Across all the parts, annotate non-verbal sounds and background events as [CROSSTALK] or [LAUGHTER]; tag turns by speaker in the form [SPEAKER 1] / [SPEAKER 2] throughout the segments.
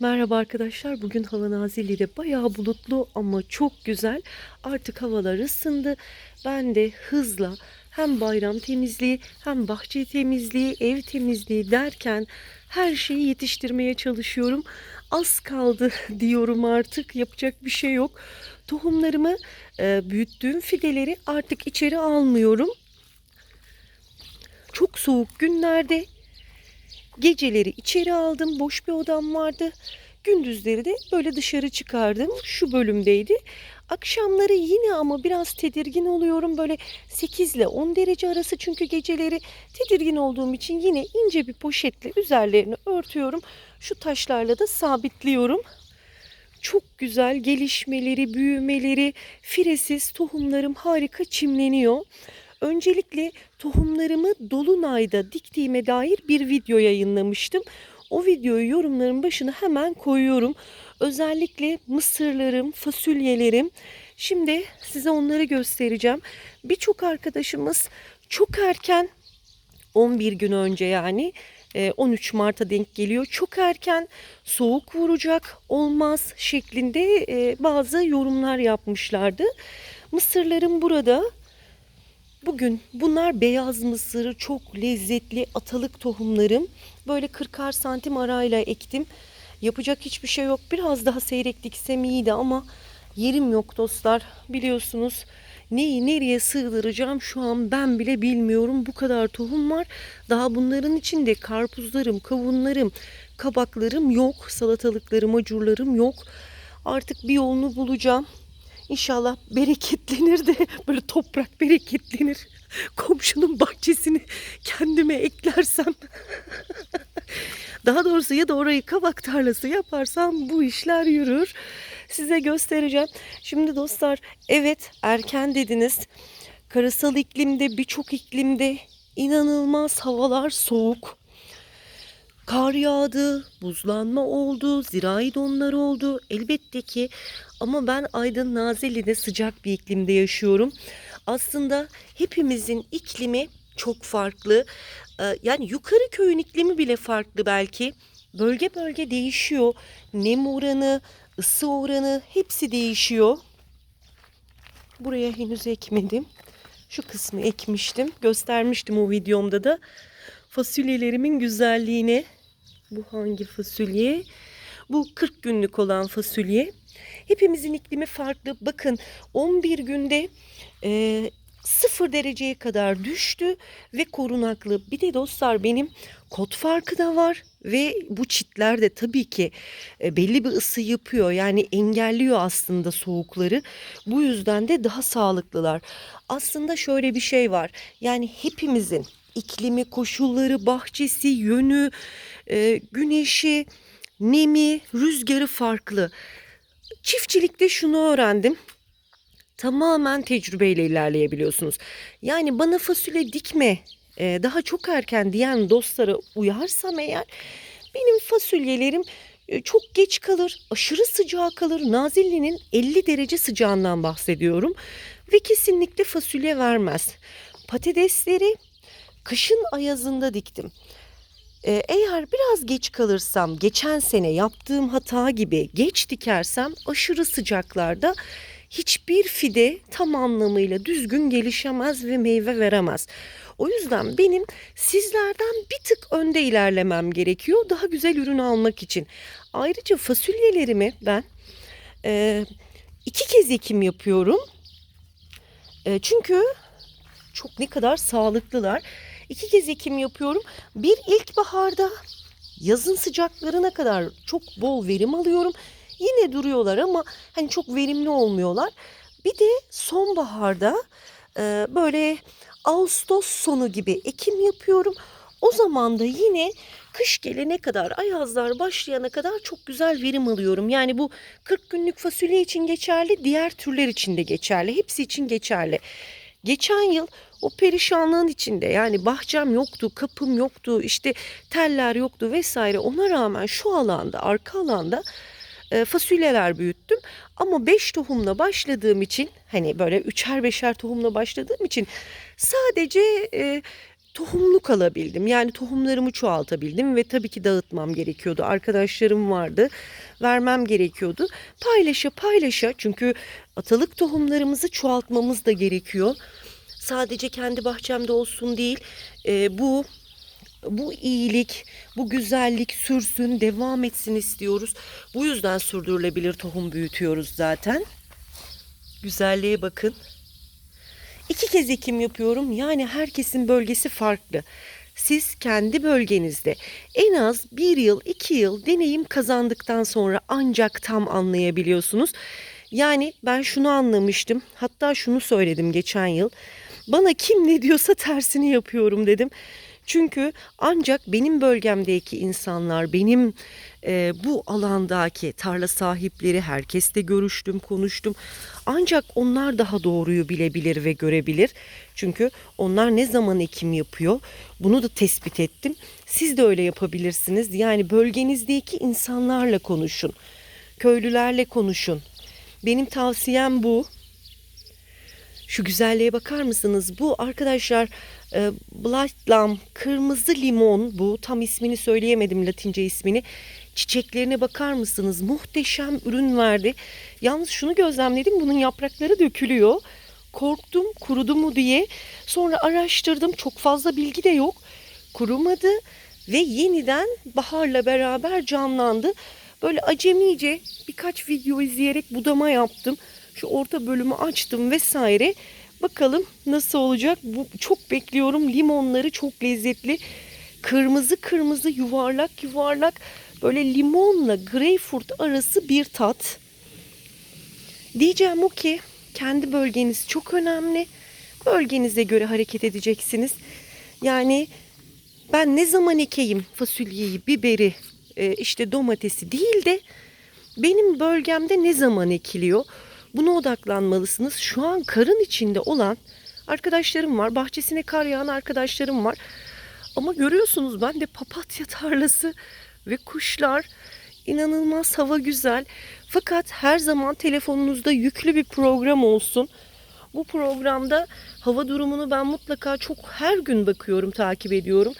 [SPEAKER 1] Merhaba arkadaşlar. Bugün hava Nazilli'de bayağı bulutlu ama çok güzel. Artık havalar ısındı. Ben de hızla hem bayram temizliği hem bahçe temizliği, ev temizliği derken her şeyi yetiştirmeye çalışıyorum. Az kaldı [LAUGHS] diyorum artık. Yapacak bir şey yok. Tohumlarımı, e, büyüttüğüm fideleri artık içeri almıyorum. Çok soğuk günlerde Geceleri içeri aldım. Boş bir odam vardı. Gündüzleri de böyle dışarı çıkardım. Şu bölümdeydi. Akşamları yine ama biraz tedirgin oluyorum. Böyle 8 ile 10 derece arası çünkü geceleri tedirgin olduğum için yine ince bir poşetle üzerlerini örtüyorum. Şu taşlarla da sabitliyorum. Çok güzel gelişmeleri, büyümeleri, firesiz tohumlarım harika çimleniyor. Öncelikle tohumlarımı dolunayda diktiğime dair bir video yayınlamıştım. O videoyu yorumların başına hemen koyuyorum. Özellikle mısırlarım, fasulyelerim. Şimdi size onları göstereceğim. Birçok arkadaşımız çok erken 11 gün önce yani 13 Mart'a denk geliyor. Çok erken soğuk vuracak olmaz şeklinde e, bazı yorumlar yapmışlardı. Mısırlarım burada. Bugün bunlar beyaz mısır, çok lezzetli atalık tohumlarım. Böyle 40'ar santim arayla ektim. Yapacak hiçbir şey yok. Biraz daha seyrek diksem iyiydi ama yerim yok dostlar. Biliyorsunuz neyi nereye sığdıracağım şu an ben bile bilmiyorum. Bu kadar tohum var. Daha bunların içinde karpuzlarım, kavunlarım, kabaklarım yok. Salatalıklarım, acurlarım yok. Artık bir yolunu bulacağım. İnşallah bereketlenir de [LAUGHS] böyle toprak bereketlenir. Komşunun bahçesini kendime eklersem. [LAUGHS] Daha doğrusu ya da orayı kabak tarlası yaparsam bu işler yürür. Size göstereceğim. Şimdi dostlar evet erken dediniz. Karasal iklimde birçok iklimde inanılmaz havalar soğuk. Kar yağdı, buzlanma oldu, zirai donlar oldu. Elbette ki ama ben Aydın Nazilli'de sıcak bir iklimde yaşıyorum. Aslında hepimizin iklimi çok farklı. Ee, Yani yukarı köyün iklimi bile farklı belki. Bölge bölge değişiyor. Nem oranı, ısı oranı hepsi değişiyor. Buraya henüz ekmedim. Şu kısmı ekmiştim. Göstermiştim o videomda da. Fasulyelerimin güzelliğini. Bu hangi fasulye? Bu 40 günlük olan fasulye. Hepimizin iklimi farklı. Bakın 11 günde e, 0 dereceye kadar düştü ve korunaklı. Bir de dostlar benim kod farkı da var ve bu çitler de tabii ki e, belli bir ısı yapıyor. Yani engelliyor aslında soğukları. Bu yüzden de daha sağlıklılar. Aslında şöyle bir şey var. Yani hepimizin iklimi, koşulları, bahçesi, yönü, e, güneşi, nemi, rüzgarı farklı. Çiftçilikte şunu öğrendim. Tamamen tecrübeyle ilerleyebiliyorsunuz. Yani bana fasulye dikme e, daha çok erken diyen dostlara uyarsam eğer benim fasulyelerim e, çok geç kalır, aşırı sıcağa kalır. Nazilli'nin 50 derece sıcağından bahsediyorum ve kesinlikle fasulye vermez. Patatesleri kışın ayazında diktim. Ee, eğer biraz geç kalırsam, geçen sene yaptığım hata gibi geç dikersem aşırı sıcaklarda hiçbir fide tam anlamıyla düzgün gelişemez ve meyve veremez. O yüzden benim sizlerden bir tık önde ilerlemem gerekiyor daha güzel ürün almak için. Ayrıca fasulyelerimi ben e, iki kez ekim yapıyorum. E, çünkü çok ne kadar sağlıklılar. İki kez ekim yapıyorum. Bir ilkbaharda yazın sıcaklarına kadar çok bol verim alıyorum. Yine duruyorlar ama hani çok verimli olmuyorlar. Bir de sonbaharda e, böyle Ağustos sonu gibi ekim yapıyorum. O zaman da yine kış gelene kadar, ayazlar başlayana kadar çok güzel verim alıyorum. Yani bu 40 günlük fasulye için geçerli, diğer türler için de geçerli. Hepsi için geçerli. Geçen yıl o perişanlığın içinde yani bahçem yoktu, kapım yoktu, işte teller yoktu vesaire. Ona rağmen şu alanda, arka alanda e, fasulyeler büyüttüm. Ama 5 tohumla başladığım için hani böyle üçer beşer tohumla başladığım için sadece e, tohumluk alabildim. Yani tohumlarımı çoğaltabildim ve tabii ki dağıtmam gerekiyordu. Arkadaşlarım vardı. Vermem gerekiyordu. Paylaşa paylaşa çünkü atalık tohumlarımızı çoğaltmamız da gerekiyor. Sadece kendi bahçemde olsun değil. e, bu bu iyilik, bu güzellik sürsün, devam etsin istiyoruz. Bu yüzden sürdürülebilir tohum büyütüyoruz zaten. Güzelliğe bakın. İki kez ekim yapıyorum. Yani herkesin bölgesi farklı. Siz kendi bölgenizde en az bir yıl, iki yıl deneyim kazandıktan sonra ancak tam anlayabiliyorsunuz. Yani ben şunu anlamıştım. Hatta şunu söyledim geçen yıl. Bana kim ne diyorsa tersini yapıyorum dedim. Çünkü ancak benim bölgemdeki insanlar, benim e, bu alandaki tarla sahipleri, herkesle görüştüm, konuştum. Ancak onlar daha doğruyu bilebilir ve görebilir. Çünkü onlar ne zaman ekim yapıyor bunu da tespit ettim. Siz de öyle yapabilirsiniz. Yani bölgenizdeki insanlarla konuşun. Köylülerle konuşun. Benim tavsiyem bu. Şu güzelliğe bakar mısınız? Bu arkadaşlar e, Blatlam, kırmızı limon bu. Tam ismini söyleyemedim Latince ismini. Çiçeklerine bakar mısınız? Muhteşem ürün verdi. Yalnız şunu gözlemledim. Bunun yaprakları dökülüyor. Korktum kurudu mu diye. Sonra araştırdım. Çok fazla bilgi de yok. Kurumadı ve yeniden baharla beraber canlandı. Böyle acemice birkaç video izleyerek budama yaptım. Şu orta bölümü açtım vesaire. Bakalım nasıl olacak. Bu çok bekliyorum. Limonları çok lezzetli. Kırmızı kırmızı yuvarlak yuvarlak böyle limonla greyfurt arası bir tat. Diyeceğim o ki kendi bölgeniz çok önemli. Bölgenize göre hareket edeceksiniz. Yani ben ne zaman ekeyim fasulyeyi, biberi, e, işte domatesi değil de benim bölgemde ne zaman ekiliyor? Buna odaklanmalısınız. Şu an karın içinde olan arkadaşlarım var. Bahçesine kar yağan arkadaşlarım var. Ama görüyorsunuz ben de papatya tarlası ve kuşlar inanılmaz hava güzel. Fakat her zaman telefonunuzda yüklü bir program olsun. Bu programda hava durumunu ben mutlaka çok her gün bakıyorum, takip ediyorum.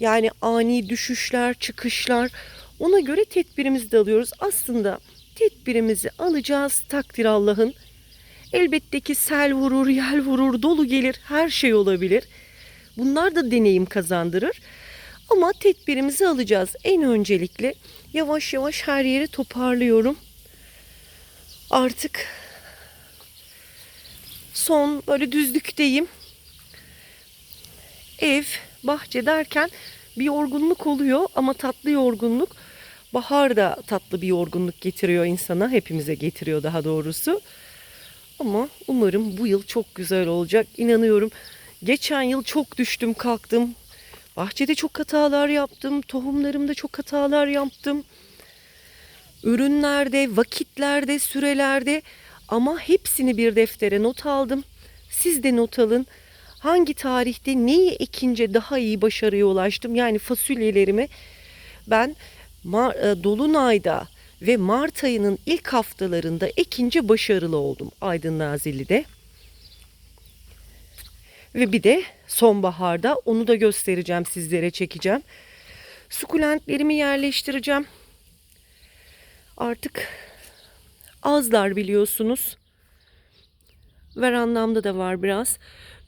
[SPEAKER 1] Yani ani düşüşler, çıkışlar ona göre tedbirimizi de alıyoruz. Aslında tedbirimizi alacağız takdir Allah'ın. Elbette ki sel vurur, yel vurur, dolu gelir, her şey olabilir. Bunlar da deneyim kazandırır. Ama tedbirimizi alacağız. En öncelikle yavaş yavaş her yeri toparlıyorum. Artık son böyle düzlükteyim. Ev, bahçe derken bir yorgunluk oluyor ama tatlı yorgunluk. Bahar da tatlı bir yorgunluk getiriyor insana. Hepimize getiriyor daha doğrusu. Ama umarım bu yıl çok güzel olacak. İnanıyorum. Geçen yıl çok düştüm kalktım. Bahçede çok hatalar yaptım. Tohumlarımda çok hatalar yaptım. Ürünlerde, vakitlerde, sürelerde ama hepsini bir deftere not aldım. Siz de not alın. Hangi tarihte neyi ekince daha iyi başarıya ulaştım? Yani fasulyelerimi ben Mar- e, Dolunay'da ve Mart ayının ilk haftalarında ekince başarılı oldum Aydın Nazilli'de. Ve bir de sonbaharda onu da göstereceğim sizlere çekeceğim. Sukulentlerimi yerleştireceğim. Artık azlar biliyorsunuz. Verandamda da var biraz.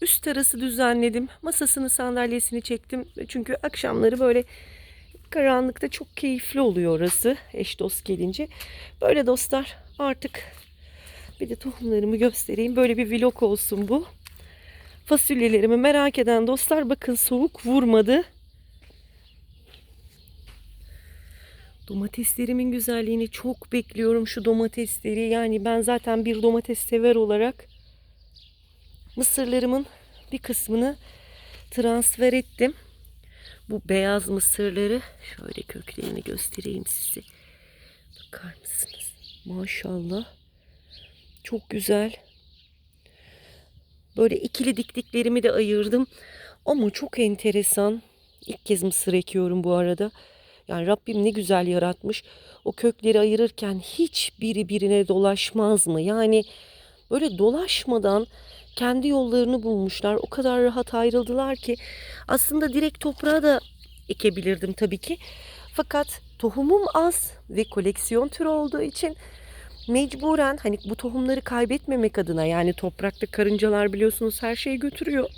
[SPEAKER 1] Üst terası düzenledim. Masasını sandalyesini çektim. Çünkü akşamları böyle karanlıkta çok keyifli oluyor orası. Eş dost gelince. Böyle dostlar artık bir de tohumlarımı göstereyim. Böyle bir vlog olsun bu. Fasulyelerimi merak eden dostlar bakın soğuk vurmadı. Domateslerimin güzelliğini çok bekliyorum şu domatesleri. Yani ben zaten bir domates sever olarak mısırlarımın bir kısmını transfer ettim. Bu beyaz mısırları şöyle köklerini göstereyim size. Bakar mısınız? Maşallah. Çok güzel. Böyle ikili diktiklerimi de ayırdım. Ama çok enteresan. İlk kez mısır ekiyorum bu arada. Yani Rabbim ne güzel yaratmış. O kökleri ayırırken hiçbiri birine dolaşmaz mı? Yani böyle dolaşmadan kendi yollarını bulmuşlar. O kadar rahat ayrıldılar ki aslında direkt toprağa da ekebilirdim tabii ki. Fakat tohumum az ve koleksiyon türü olduğu için mecburen hani bu tohumları kaybetmemek adına yani toprakta karıncalar biliyorsunuz her şeyi götürüyor.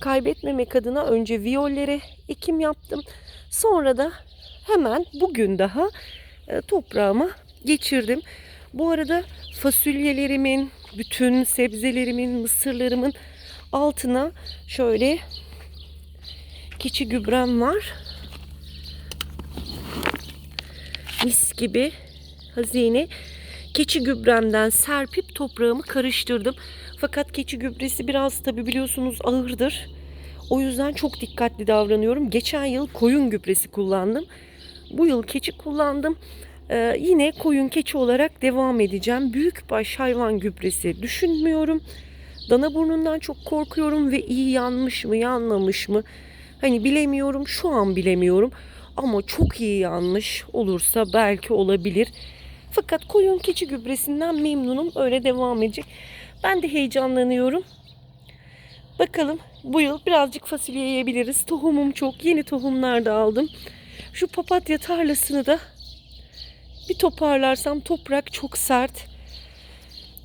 [SPEAKER 1] Kaybetmemek adına önce viyollere ekim yaptım. Sonra da hemen bugün daha e, toprağıma geçirdim. Bu arada fasulyelerimin, bütün sebzelerimin, mısırlarımın altına şöyle keçi gübrem var. Mis gibi hazine keçi gübremden serpip toprağımı karıştırdım. Fakat keçi gübresi biraz tabi biliyorsunuz ağırdır. O yüzden çok dikkatli davranıyorum. Geçen yıl koyun gübresi kullandım. Bu yıl keçi kullandım. Ee, yine koyun keçi olarak devam edeceğim. Büyükbaş hayvan gübresi düşünmüyorum. Dana burnundan çok korkuyorum ve iyi yanmış mı yanmamış mı? Hani bilemiyorum şu an bilemiyorum. Ama çok iyi yanmış olursa belki olabilir. Fakat koyun keçi gübresinden memnunum. Öyle devam edecek. Ben de heyecanlanıyorum. Bakalım bu yıl birazcık fasulye yiyebiliriz. Tohumum çok. Yeni tohumlar da aldım. Şu papatya tarlasını da bir toparlarsam toprak çok sert.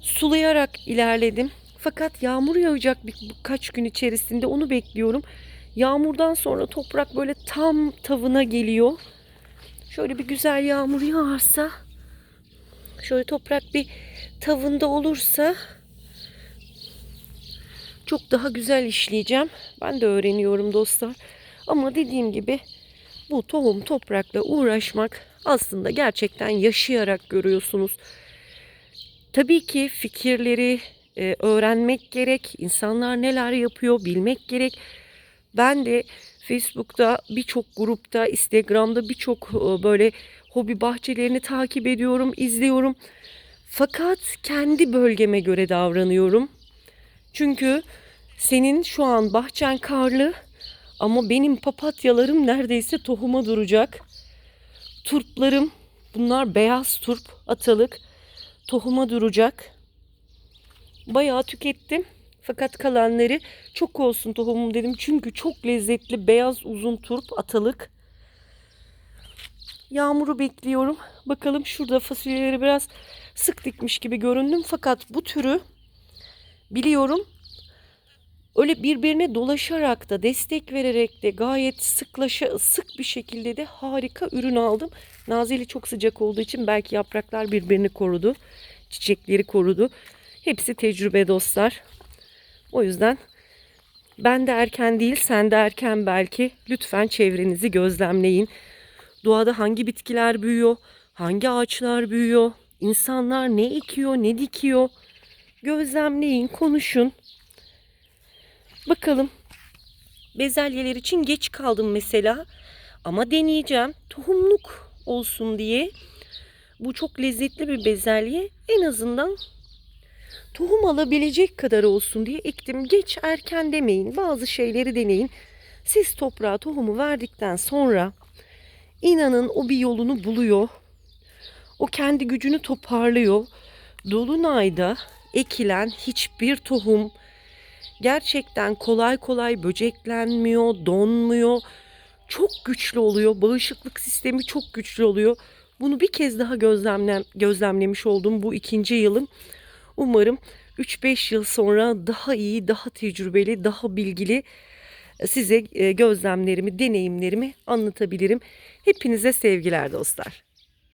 [SPEAKER 1] Sulayarak ilerledim. Fakat yağmur yağacak bir, birkaç gün içerisinde onu bekliyorum. Yağmurdan sonra toprak böyle tam tavına geliyor. Şöyle bir güzel yağmur yağarsa şöyle toprak bir tavında olursa çok daha güzel işleyeceğim. Ben de öğreniyorum dostlar. Ama dediğim gibi bu tohum toprakla uğraşmak aslında gerçekten yaşayarak görüyorsunuz. Tabii ki fikirleri e, öğrenmek gerek. İnsanlar neler yapıyor bilmek gerek. Ben de Facebook'ta birçok grupta, Instagram'da birçok e, böyle hobi bahçelerini takip ediyorum, izliyorum. Fakat kendi bölgeme göre davranıyorum. Çünkü senin şu an bahçen karlı ama benim papatyalarım neredeyse tohuma duracak. Turplarım bunlar beyaz turp atalık tohuma duracak. Bayağı tükettim. Fakat kalanları çok olsun tohumum dedim. Çünkü çok lezzetli beyaz uzun turp atalık. Yağmuru bekliyorum. Bakalım şurada fasulyeleri biraz sık dikmiş gibi göründüm. Fakat bu türü biliyorum öyle birbirine dolaşarak da destek vererek de gayet sıklaşa sık bir şekilde de harika ürün aldım. Nazili çok sıcak olduğu için belki yapraklar birbirini korudu. Çiçekleri korudu. Hepsi tecrübe dostlar. O yüzden ben de erken değil sen de erken belki. Lütfen çevrenizi gözlemleyin. Doğada hangi bitkiler büyüyor? Hangi ağaçlar büyüyor? İnsanlar ne ekiyor, ne dikiyor? Gözlemleyin, konuşun. Bakalım. Bezelyeler için geç kaldım mesela. Ama deneyeceğim. Tohumluk olsun diye. Bu çok lezzetli bir bezelye. En azından tohum alabilecek kadar olsun diye ektim. Geç erken demeyin. Bazı şeyleri deneyin. Siz toprağa tohumu verdikten sonra inanın o bir yolunu buluyor. O kendi gücünü toparlıyor. Dolunayda ekilen hiçbir tohum gerçekten kolay kolay böceklenmiyor, donmuyor. Çok güçlü oluyor. Bağışıklık sistemi çok güçlü oluyor. Bunu bir kez daha gözlemlem, gözlemlemiş oldum bu ikinci yılım. Umarım 3-5 yıl sonra daha iyi, daha tecrübeli, daha bilgili size e, gözlemlerimi, deneyimlerimi anlatabilirim. Hepinize sevgiler dostlar.